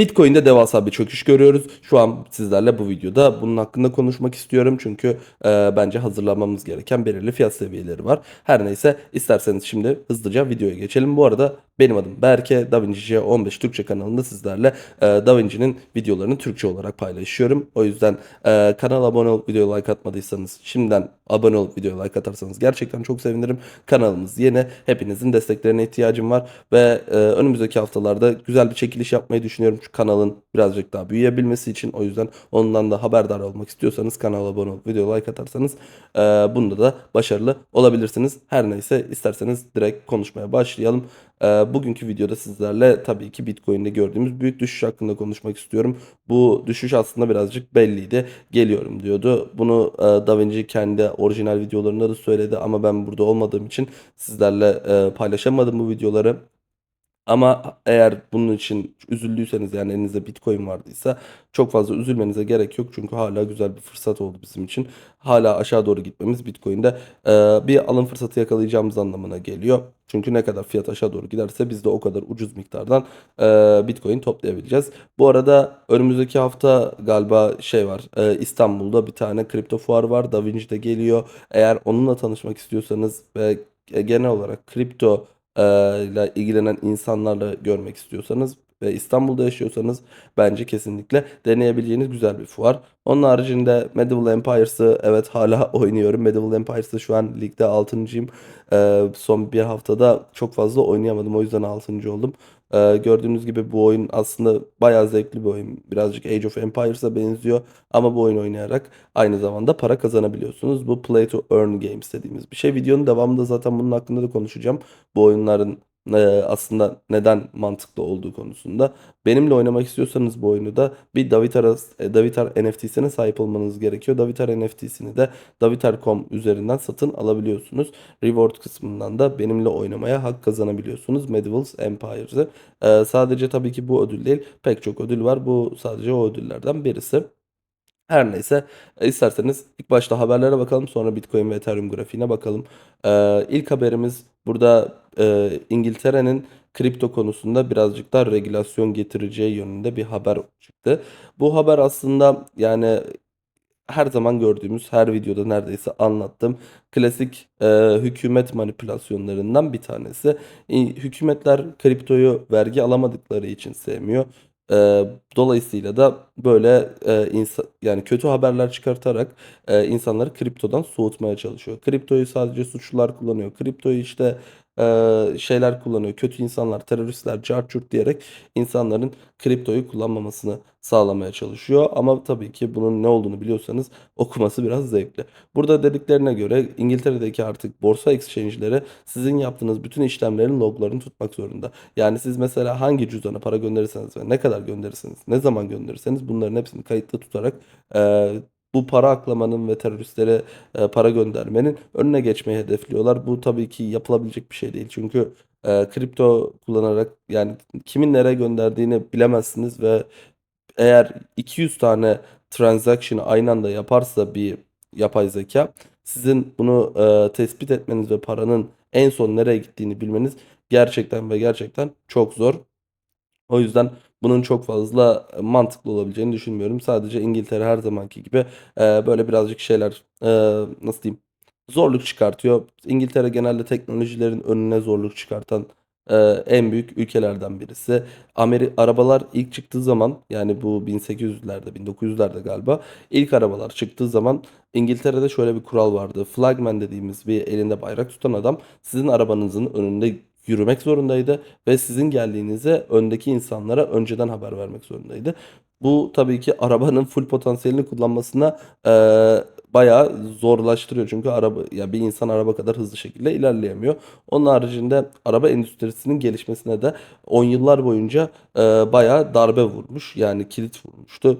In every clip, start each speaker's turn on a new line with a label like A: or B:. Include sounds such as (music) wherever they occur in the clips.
A: Bitcoin'de devasa bir çöküş görüyoruz. Şu an sizlerle bu videoda bunun hakkında konuşmak istiyorum. Çünkü e, bence hazırlamamız gereken belirli fiyat seviyeleri var. Her neyse isterseniz şimdi hızlıca videoya geçelim. Bu arada benim adım Berke. DaVinci 15 Türkçe kanalında sizlerle e, DaVinci'nin videolarını Türkçe olarak paylaşıyorum. O yüzden e, kanala abone olup videoya like atmadıysanız şimdiden abone olup videoya like atarsanız gerçekten çok sevinirim. Kanalımız yeni. Hepinizin desteklerine ihtiyacım var ve e, önümüzdeki haftalarda güzel bir çekiliş yapmayı düşünüyorum. Şu kanalın birazcık daha büyüyebilmesi için. O yüzden ondan da haberdar olmak istiyorsanız kanala abone olup videoya like atarsanız e, bunda da başarılı olabilirsiniz. Her neyse isterseniz direkt konuşmaya başlayalım. E, bugünkü videoda sizlerle tabii ki Bitcoin'de gördüğümüz büyük düşüş hakkında konuşmak istiyorum. Bu düşüş aslında birazcık belliydi. Geliyorum diyordu. Bunu e, DaVinci kendi orijinal videolarında da söyledi ama ben burada olmadığım için sizlerle e, paylaşamadım bu videoları. Ama eğer bunun için üzüldüyseniz yani elinizde Bitcoin vardıysa çok fazla üzülmenize gerek yok. Çünkü hala güzel bir fırsat oldu bizim için. Hala aşağı doğru gitmemiz Bitcoin'de e, bir alım fırsatı yakalayacağımız anlamına geliyor. Çünkü ne kadar fiyat aşağı doğru giderse biz de o kadar ucuz miktardan e, Bitcoin toplayabileceğiz. Bu arada önümüzdeki hafta galiba şey var. e, İstanbul'da bir tane kripto fuarı var. DaVinci de geliyor. Eğer onunla tanışmak istiyorsanız ve genel olarak kripto e, ile ilgilenen insanlarla görmek istiyorsanız ve İstanbul'da yaşıyorsanız bence kesinlikle deneyebileceğiniz güzel bir fuar. Onun haricinde Medieval Empires'ı evet hala (laughs) oynuyorum. Medieval Empires'ı şu an ligde 6.yım. E, son bir haftada çok fazla oynayamadım. O yüzden 6. oldum. E, gördüğünüz gibi bu oyun aslında bayağı zevkli bir oyun. Birazcık Age of Empires'a benziyor. Ama bu oyun oynayarak aynı zamanda para kazanabiliyorsunuz. Bu Play to Earn Games dediğimiz bir şey. Videonun devamında zaten bunun hakkında da konuşacağım. Bu oyunların aslında neden mantıklı olduğu konusunda. Benimle oynamak istiyorsanız bu oyunu da bir Davitar, e, Davitar NFT'sine sahip olmanız gerekiyor. Davitar NFT'sini de Davitar.com üzerinden satın alabiliyorsunuz. Reward kısmından da benimle oynamaya hak kazanabiliyorsunuz. Medieval Empires'ı. E, sadece tabii ki bu ödül değil. Pek çok ödül var. Bu sadece o ödüllerden birisi. Her neyse e, isterseniz ilk başta haberlere bakalım sonra Bitcoin ve Ethereum grafiğine bakalım. Ee, ilk haberimiz burada e, İngiltere'nin kripto konusunda birazcık daha regülasyon getireceği yönünde bir haber çıktı. Bu haber aslında yani her zaman gördüğümüz her videoda neredeyse anlattığım klasik e, hükümet manipülasyonlarından bir tanesi. Hükümetler kriptoyu vergi alamadıkları için sevmiyor. E, dolayısıyla da böyle e, insa- yani kötü haberler çıkartarak e, insanları kriptodan soğutmaya çalışıyor. Kriptoyu sadece suçlular kullanıyor. Kriptoyu işte e, şeyler kullanıyor. Kötü insanlar, teröristler, carçurt diyerek insanların kriptoyu kullanmamasını sağlamaya çalışıyor. Ama tabii ki bunun ne olduğunu biliyorsanız okuması biraz zevkli. Burada dediklerine göre İngiltere'deki artık borsa exchange'leri sizin yaptığınız bütün işlemlerin loglarını tutmak zorunda. Yani siz mesela hangi cüzdana para gönderirseniz ve ne kadar gönderirseniz, ne zaman gönderirseniz bunların hepsini kayıtlı tutarak e, bu para aklamanın ve teröristlere e, para göndermenin önüne geçmeyi hedefliyorlar. Bu tabii ki yapılabilecek bir şey değil. Çünkü e, kripto kullanarak yani kimin nereye gönderdiğini bilemezsiniz ve eğer 200 tane transaction aynı anda yaparsa bir yapay zeka sizin bunu e, tespit etmeniz ve paranın en son nereye gittiğini bilmeniz gerçekten ve gerçekten çok zor. O yüzden bunun çok fazla mantıklı olabileceğini düşünmüyorum. Sadece İngiltere her zamanki gibi e, böyle birazcık şeyler e, nasıl diyeyim zorluk çıkartıyor. İngiltere genelde teknolojilerin önüne zorluk çıkartan e, en büyük ülkelerden birisi. Ameri arabalar ilk çıktığı zaman yani bu 1800'lerde 1900'lerde galiba ilk arabalar çıktığı zaman İngiltere'de şöyle bir kural vardı. Flagman dediğimiz bir elinde bayrak tutan adam sizin arabanızın önünde yürümek zorundaydı ve sizin geldiğinize öndeki insanlara önceden haber vermek zorundaydı. Bu tabii ki arabanın full potansiyelini kullanmasına e, bayağı zorlaştırıyor. Çünkü araba ya bir insan araba kadar hızlı şekilde ilerleyemiyor. Onun haricinde araba endüstrisinin gelişmesine de 10 yıllar boyunca e, bayağı darbe vurmuş. Yani kilit vurmuştu.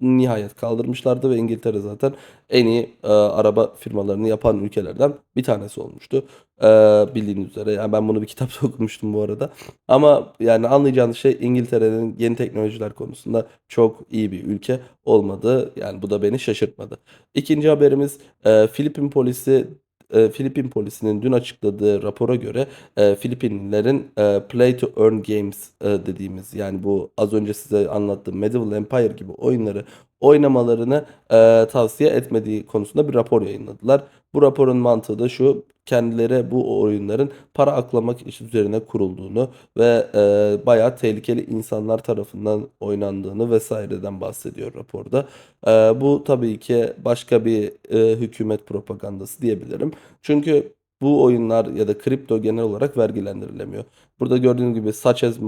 A: Nihayet kaldırmışlardı ve İngiltere zaten en iyi e, araba firmalarını yapan ülkelerden bir tanesi olmuştu. E, bildiğiniz üzere. Yani ben bunu bir kitapta (laughs) okumuştum bu arada. Ama yani anlayacağınız şey İngiltere'nin yeni teknolojiler konusunda çok iyi bir ülke olmadı. Yani bu da beni şaşırtmadı. İkinci haberimiz e, Filipin polisi e, Filipin polisinin dün açıkladığı rapora göre e, Filipinlilerin e, play to earn games e, dediğimiz yani bu az önce size anlattığım Medieval Empire gibi oyunları oynamalarını e, tavsiye etmediği konusunda bir rapor yayınladılar. Bu raporun mantığı da şu kendileri bu oyunların para aklamak iş üzerine kurulduğunu ve e, bayağı tehlikeli insanlar tarafından oynandığını vesaireden bahsediyor raporda. E, bu tabii ki başka bir e, hükümet propagandası diyebilirim. Çünkü bu oyunlar ya da kripto genel olarak vergilendirilemiyor. Burada gördüğünüz gibi such as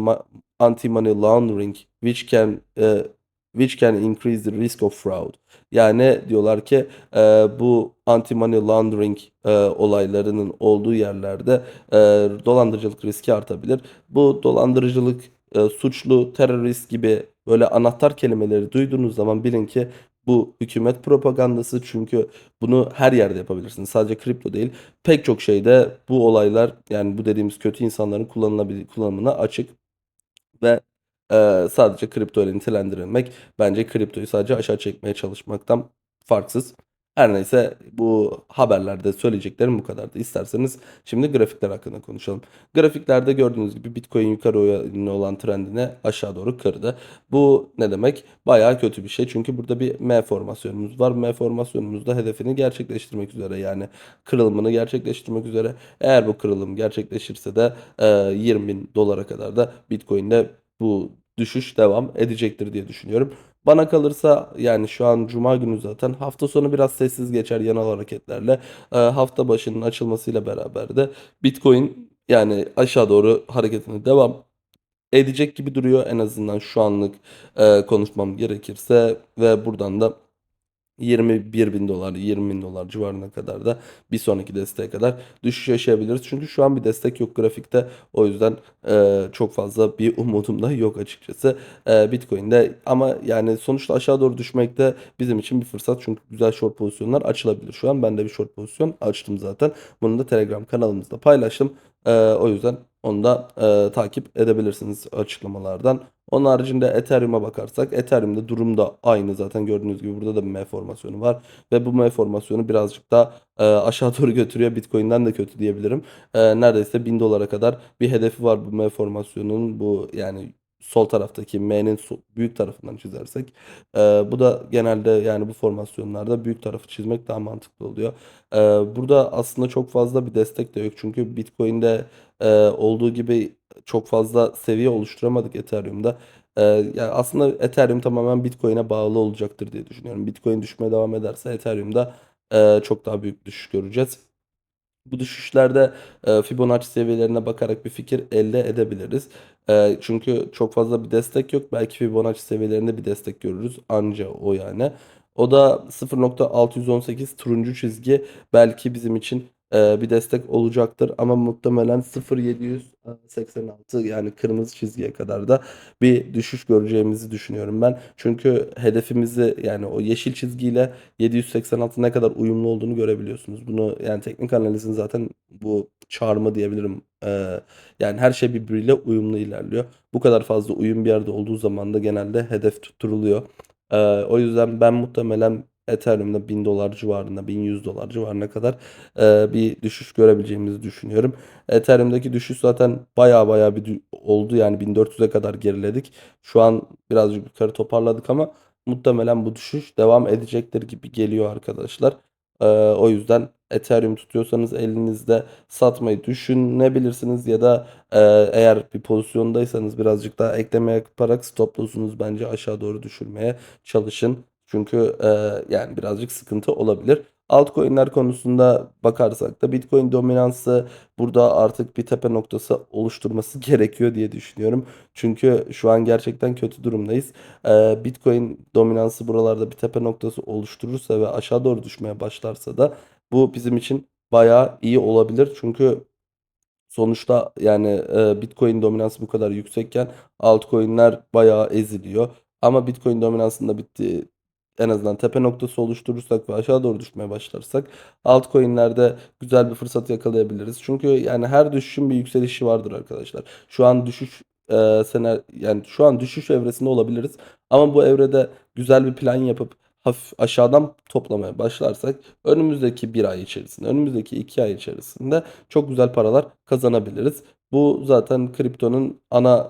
A: anti-money laundering which can e, which can increase the risk of fraud. Yani diyorlar ki e, bu anti-money laundering e, olaylarının olduğu yerlerde e, dolandırıcılık riski artabilir. Bu dolandırıcılık, e, suçlu, terörist gibi böyle anahtar kelimeleri duyduğunuz zaman bilin ki bu hükümet propagandası çünkü bunu her yerde yapabilirsiniz. Sadece kripto değil. Pek çok şeyde bu olaylar yani bu dediğimiz kötü insanların kullanılabilir kullanımına açık ve e, sadece kripto ile nitelendirilmek bence kriptoyu sadece aşağı çekmeye çalışmaktan farksız. Her neyse bu haberlerde söyleyeceklerim bu kadardı. İsterseniz şimdi grafikler hakkında konuşalım. Grafiklerde gördüğünüz gibi Bitcoin yukarı yönlü olan trendini aşağı doğru kırdı. Bu ne demek? Bayağı kötü bir şey. Çünkü burada bir M formasyonumuz var. M formasyonumuzda hedefini gerçekleştirmek üzere yani kırılımını gerçekleştirmek üzere. Eğer bu kırılım gerçekleşirse de e, 20 bin dolara kadar da Bitcoin'de bu düşüş devam edecektir diye düşünüyorum. Bana kalırsa yani şu an Cuma günü zaten hafta sonu biraz sessiz geçer yanal hareketlerle. E, hafta başının açılmasıyla beraber de Bitcoin yani aşağı doğru hareketine devam edecek gibi duruyor en azından şu anlık e, konuşmam gerekirse ve buradan da 21 bin dolar, 20 bin dolar civarına kadar da bir sonraki desteğe kadar düşüş yaşayabiliriz. Çünkü şu an bir destek yok grafikte. O yüzden e, çok fazla bir umudum da yok açıkçası. E, Bitcoin'de ama yani sonuçta aşağı doğru düşmek de bizim için bir fırsat. Çünkü güzel short pozisyonlar açılabilir şu an. Ben de bir short pozisyon açtım zaten. Bunu da Telegram kanalımızda paylaştım. E, o yüzden onu da e, takip edebilirsiniz açıklamalardan. Onun haricinde Ethereum'a bakarsak Ethereum'da durum da aynı zaten gördüğünüz gibi burada da bir M formasyonu var ve bu M formasyonu birazcık da e, aşağı doğru (laughs) götürüyor. Bitcoin'den de kötü diyebilirim. E, neredeyse 1000 dolara kadar bir hedefi var bu M formasyonunun bu yani sol taraftaki M'nin büyük tarafından çizersek e, bu da genelde yani bu formasyonlarda büyük tarafı çizmek daha mantıklı oluyor. E, burada aslında çok fazla bir destek de yok çünkü Bitcoin'de e, olduğu gibi çok fazla seviye oluşturamadık Ethereum'da. Ee, yani aslında Ethereum tamamen Bitcoin'e bağlı olacaktır diye düşünüyorum. Bitcoin düşmeye devam ederse Ethereum'da e, çok daha büyük düşüş göreceğiz. Bu düşüşlerde e, Fibonacci seviyelerine bakarak bir fikir elde edebiliriz. E, çünkü çok fazla bir destek yok. Belki Fibonacci seviyelerinde bir destek görürüz. Anca o yani. O da 0.618 turuncu çizgi belki bizim için e, bir destek olacaktır. Ama muhtemelen 0.786 yani kırmızı çizgiye kadar da bir düşüş göreceğimizi düşünüyorum ben. Çünkü hedefimizi yani o yeşil çizgiyle 786 ne kadar uyumlu olduğunu görebiliyorsunuz. Bunu yani teknik analizin zaten bu çarmı diyebilirim. Ee, yani her şey birbiriyle uyumlu ilerliyor. Bu kadar fazla uyum bir yerde olduğu zaman da genelde hedef tutturuluyor. Ee, o yüzden ben muhtemelen Ethereum'da 1000 dolar civarında, 1100 dolar civarına kadar e, bir düşüş görebileceğimizi düşünüyorum. Ethereum'daki düşüş zaten baya baya bir oldu yani 1400'e kadar geriledik. Şu an birazcık yukarı toparladık ama muhtemelen bu düşüş devam edecektir gibi geliyor arkadaşlar. Ee, o yüzden Ethereum tutuyorsanız elinizde satmayı düşünebilirsiniz ya da e, eğer bir pozisyondaysanız birazcık daha ekleme yaparak stop loss'unuzu bence aşağı doğru düşürmeye çalışın. Çünkü e, yani birazcık sıkıntı olabilir. Altcoin'ler konusunda bakarsak da Bitcoin dominansı burada artık bir tepe noktası oluşturması (laughs) gerekiyor diye düşünüyorum. Çünkü şu an gerçekten kötü durumdayız. E, Bitcoin dominansı buralarda bir tepe noktası oluşturursa ve aşağı doğru düşmeye başlarsa da bu bizim için bayağı iyi olabilir. Çünkü Sonuçta yani e, Bitcoin dominansı bu kadar yüksekken altcoin'ler bayağı eziliyor. Ama Bitcoin dominansında bitti. En azından tepe noktası oluşturursak ve aşağı doğru düşmeye başlarsak altcoin'lerde güzel bir fırsat yakalayabiliriz. Çünkü yani her düşüşün bir yükselişi vardır arkadaşlar. Şu an düşüş e, sene yani şu an düşüş evresinde olabiliriz. Ama bu evrede güzel bir plan yapıp hafif aşağıdan toplamaya başlarsak önümüzdeki bir ay içerisinde, önümüzdeki iki ay içerisinde çok güzel paralar kazanabiliriz. Bu zaten kriptonun ana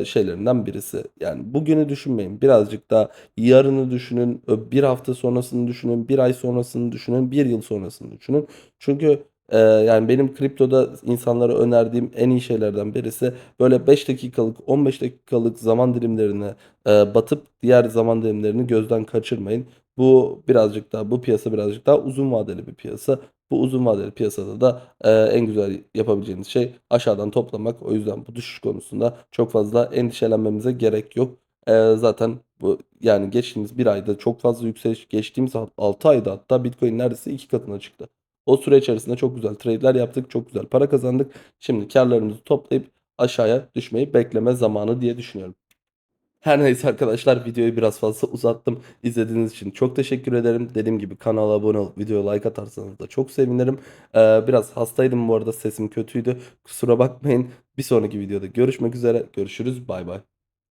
A: e, şeylerinden birisi. Yani bugünü düşünmeyin. Birazcık da yarını düşünün, bir hafta sonrasını düşünün, bir ay sonrasını düşünün, bir yıl sonrasını düşünün. Çünkü e, yani benim kriptoda insanlara önerdiğim en iyi şeylerden birisi böyle 5 dakikalık, 15 dakikalık zaman dilimlerine e, batıp diğer zaman dilimlerini gözden kaçırmayın. Bu birazcık daha bu piyasa birazcık daha uzun vadeli bir piyasa. Bu uzun vadeli piyasada da e, en güzel yapabileceğiniz şey aşağıdan toplamak. O yüzden bu düşüş konusunda çok fazla endişelenmemize gerek yok. E, zaten bu yani geçtiğimiz bir ayda çok fazla yükseliş, geçtiğimiz 6 ayda hatta Bitcoin neredeyse iki katına çıktı. O süre içerisinde çok güzel trade'ler yaptık, çok güzel para kazandık. Şimdi karlarımızı toplayıp aşağıya düşmeyi bekleme zamanı diye düşünüyorum. Her neyse arkadaşlar videoyu biraz fazla uzattım. İzlediğiniz için çok teşekkür ederim. Dediğim gibi kanala abone olup videoya like atarsanız da çok sevinirim. Ee, biraz hastaydım bu arada sesim kötüydü. Kusura bakmayın. Bir sonraki videoda görüşmek üzere. Görüşürüz. Bay bay.